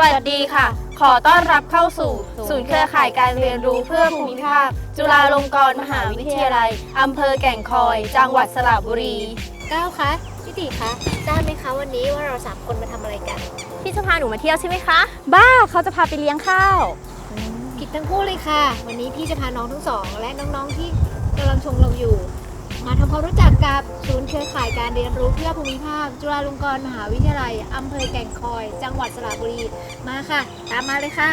วัสดีค่ะ ขอต้อนรับเข้าสู่ ศูนย์เครือข่ายการเรียนรู้เพื่อภูมิภาค จุฬาลงกรณ์มหาวิทยาลัย อำเภอแก่งคอย จังหวัดสระบุรีก้าวคะพี่ติคะทราบไหมคะวันนี้ว่าเราสามคนมาทำอะไรกันพี่จะพาหนูมาเที่ยวใช่ไหมคะ บ้าเขาจะพาไปเลี้ยงข้าวผิดทั้งคู่เลยค่ะ วันนี้พี่จะพาน้องทั้งสอง และน้องๆที่กำลังชมเราอยู่ มาทำความรู้จักกับศูนย์เครือข่ายการเรียนรู้เพื่อภูมิภาค จุฬาลงกรณ์มหาวิทยาลัยอำเภอแก่งคอย จังหวัดสระบุรี มาค่ะ ตามมาเลยค่ะ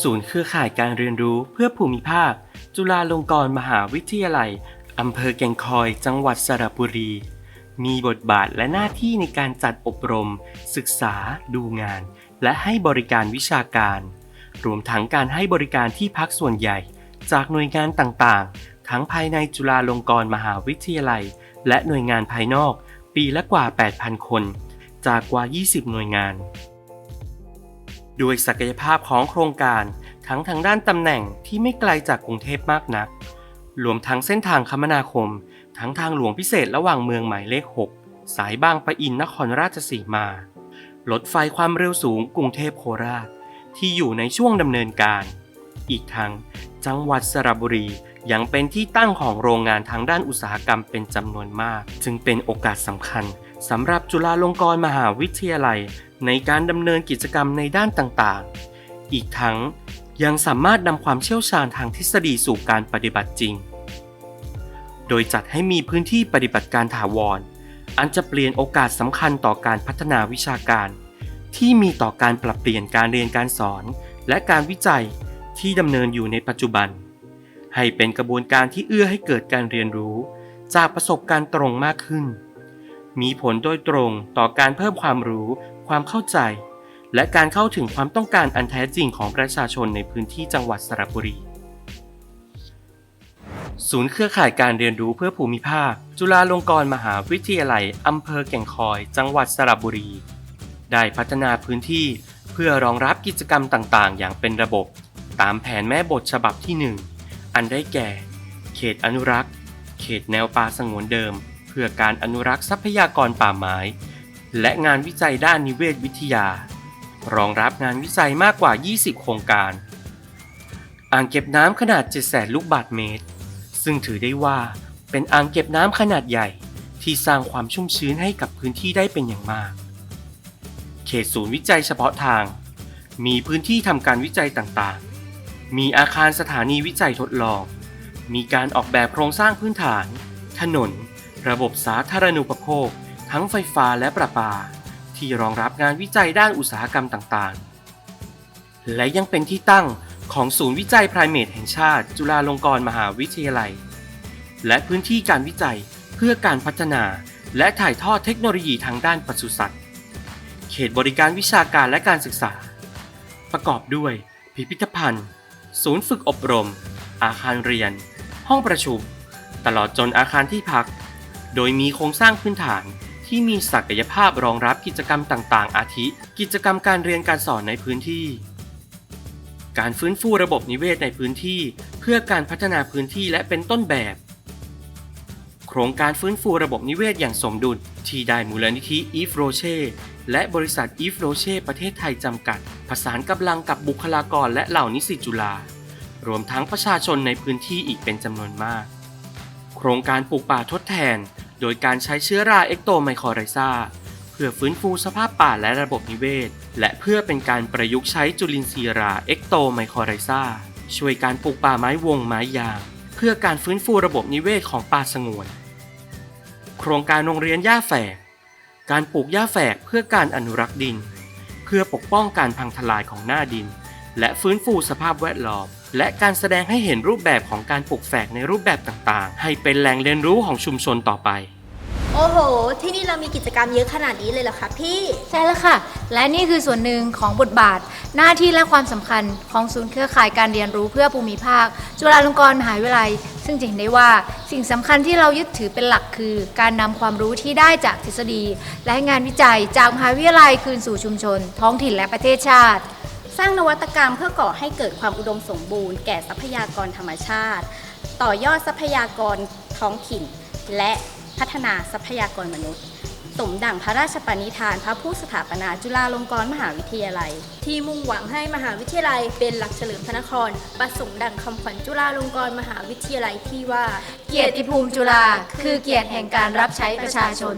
ศูนย์เครือข่ายการเรียนรู้เพื่อภูมิภาค จุฬาลงกรณ์มหาวิทยาลัยอำเภอแก่งคอย จังหวัดสระบุรี มีบทบาทและหน้าที่ในการจัดอบรม ศึกษา ดูงาน และให้บริการวิชาการ รวมทั้งการให้บริการที่พักส่วนใหญ่ จากหน่วยงานต่างๆ ทั้งภายในจุฬาลงกรณ์มหาวิทยาลัย และหน่วยงานภายนอก ปีละกว่า 8,000 คน จากกว่า 20 หน่วยงาน ด้วยศักยภาพของโครงการทั้งทางด้านตำแหน่งที่ไม่ไกลจากกรุงเทพมากนัก รวมทั้งเส้นทางคมนาคม ทั้งทางหลวงพิเศษระหว่างเมืองหมายเลข 6 สายบางปะอินนครราชสีมา รถไฟความเร็วสูงกรุงเทพโคราช ที่อยู่ในช่วงดำเนินการ อีกทั้ง จังหวัดสระบุรียังเป็นที่ตั้งของโรงงานทางด้านอุตสาหกรรมเป็นจำนวนมาก จึงเป็นโอกาสสำคัญสำหรับจุฬาลงกรณ์มหาวิทยาลัย ในการดำเนินกิจกรรมในด้านต่างๆ อีกทั้งยังสามารถนำความเชี่ยวชาญทางทฤษฎีสู่การปฏิบัติจริง โดยจัดให้มีพื้นที่ปฏิบัติการถาวร อันจะเปลี่ยนโอกาสสำคัญต่อการพัฒนาวิชาการ ที่มีต่อการปรับเปลี่ยนการเรียนการสอน และการวิจัย ที่ดำเนินอยู่ในปัจจุบัน ให้เป็นกระบวนการที่เอื้อให้เกิดการเรียนรู้ จากประสบการณ์ตรงมากขึ้น มีผลโดยตรงต่อการเพิ่มความรู้ ความเข้าใจ และการเข้าถึงความต้องการอันแท้จริงของประชาชนในพื้นที่จังหวัดสระบุรีศูนย์เครือข่ายการเรียนรู้เพื่อภูมิภาค จุฬาลงกรณ์มหาวิทยาลัย อำเภอแก่งคอย จังหวัดสระบุรี ได้พัฒนาพื้นที่เพื่อรองรับกิจกรรมต่างๆ อย่างเป็นระบบ ตามแผนแม่บทฉบับที่ 1 อันได้แก่ เขตอนุรักษ์ เขตแนวป่าสงวนเดิม เพื่อการอนุรักษ์ทรัพยากรป่าไม้ และงานวิจัยด้านนิเวศวิทยา รองรับงานวิจัยมากกว่า 20 โครงการ อ่างเก็บน้ำขนาด 700,000 ลูกบาศก์เมตร ซึ่งถือได้ว่าเป็นอ่างเก็บน้ำขนาดใหญ่ ที่สร้างความชุ่มชื้นให้กับพื้นที่ได้เป็นอย่างมาก เขตศูนย์วิจัยเฉพาะทาง มีพื้นที่ทำการวิจัยต่างๆ มีอาคารสถานีวิจัยทดลอง มีการออกแบบโครงสร้างพื้นฐาน ถนน ระบบสาธารณูปโภค ทั้งไฟฟ้าและประปา ที่รองรับงานวิจัยด้านอุตสาหกรรมต่างๆ และยังเป็นที่ตั้งของศูนย์วิจัยไพรเมตแห่งชาติ จุฬาลงกรณ์มหาวิทยาลัย และพื้นที่การวิจัยเพื่อการพัฒนาและถ่ายทอดเทคโนโลยีทางด้านปศุสัตว์ เขตบริการวิชาการและการศึกษา ประกอบด้วยพิพิธภัณฑ์ ศูนย์ฝึกอบรม อาคารเรียน ห้องประชุม ตลอดจนอาคารที่พัก โดยมีโครงสร้างพื้นฐานที่มีศักยภาพรองรับกิจกรรมต่างๆ อาทิ กิจกรรมการเรียนการสอนในพื้นที่ การฟื้นฟูระบบนิเวศในพื้นที่ เพื่อการพัฒนาพื้นที่และเป็นต้นแบบ โครงการฟื้นฟูระบบนิเวศอย่างสมดุลที่ได้มูลนิธิอีฟโรเช่ และบริษัทอีฟโรเช่ประเทศไทยจำกัดผสานกำลังกับบุคลากรและเหล่านิสิตจุฬารวมทั้งประชาชนในพื้นที่อีกเป็นจำนวนมาก โครงการปลูกป่าทดแทน โดยการใช้เชื้อราเอ็กโตไมครไรซาเพื่อฟื้นฟูสภาพป่าและระบบนิเวศ และเพื่อเป็นการประยุกต์ใช้จุลินทรีย์ราเอ็กโตไมครไรซาช่วยการปลูกป่าไม้วงไม้ยาง เพื่อการฟื้นฟูระบบนิเวศของป่าสงวน โครงการโรงเรียนหญ้าแฝก การปลูกหญ้าแฝกเพื่อการอนุรักษ์ดิน เพื่อปกป้องการพังทลายของหน้าดิน และฟื้นฟูสภาพแวดล้อมและการแสดงให้เห็นรูปแบบของการปลูกแฝกในรูปแบบต่างๆ ให้เป็นแหล่งเรียนรู้ของชุมชนต่อไป โอ้โห ที่นี่เรามีกิจกรรมเยอะขนาดนี้เลยเหรอคะพี่ ใช่แล้วค่ะ และนี่คือส่วนหนึ่งของบทบาท หน้าที่และความสำคัญของศูนย์เครือข่ายการเรียนรู้เพื่อภูมิภาค จุฬาลงกรณ์มหาวิทยาลัย ซึ่งจะเห็นได้ว่าสิ่งสำคัญที่เรายึดถือเป็นหลักคือ การนำความรู้ที่ได้จากทฤษฎี และงานวิจัยจากมหาวิทยาลัยคืนสู่ชุมชน ท้องถิ่นและประเทศชาติ สร้างนวัตกรรมเพื่อก่อให้เกิดความอุดมสมบูรณ์แก่ทรัพยากรธรรมชาติ ต่อยอดทรัพยากรท้องถิ่น และ พัฒนาทรัพยากรมนุษย์ สมดั่งพระราชปณิธานพระผู้สถาปนาจุฬาลงกรณ์มหาวิทยาลัย ที่มุ่งหวังให้มหาวิทยาลัยเป็นหลักเฉลิมพระนคร ประสงค์ดังคำขวัญจุฬาลงกรณ์มหาวิทยาลัยที่ว่า เกียรติภูมิจุฬาคือเกียรติแห่งการรับใช้ประชาชน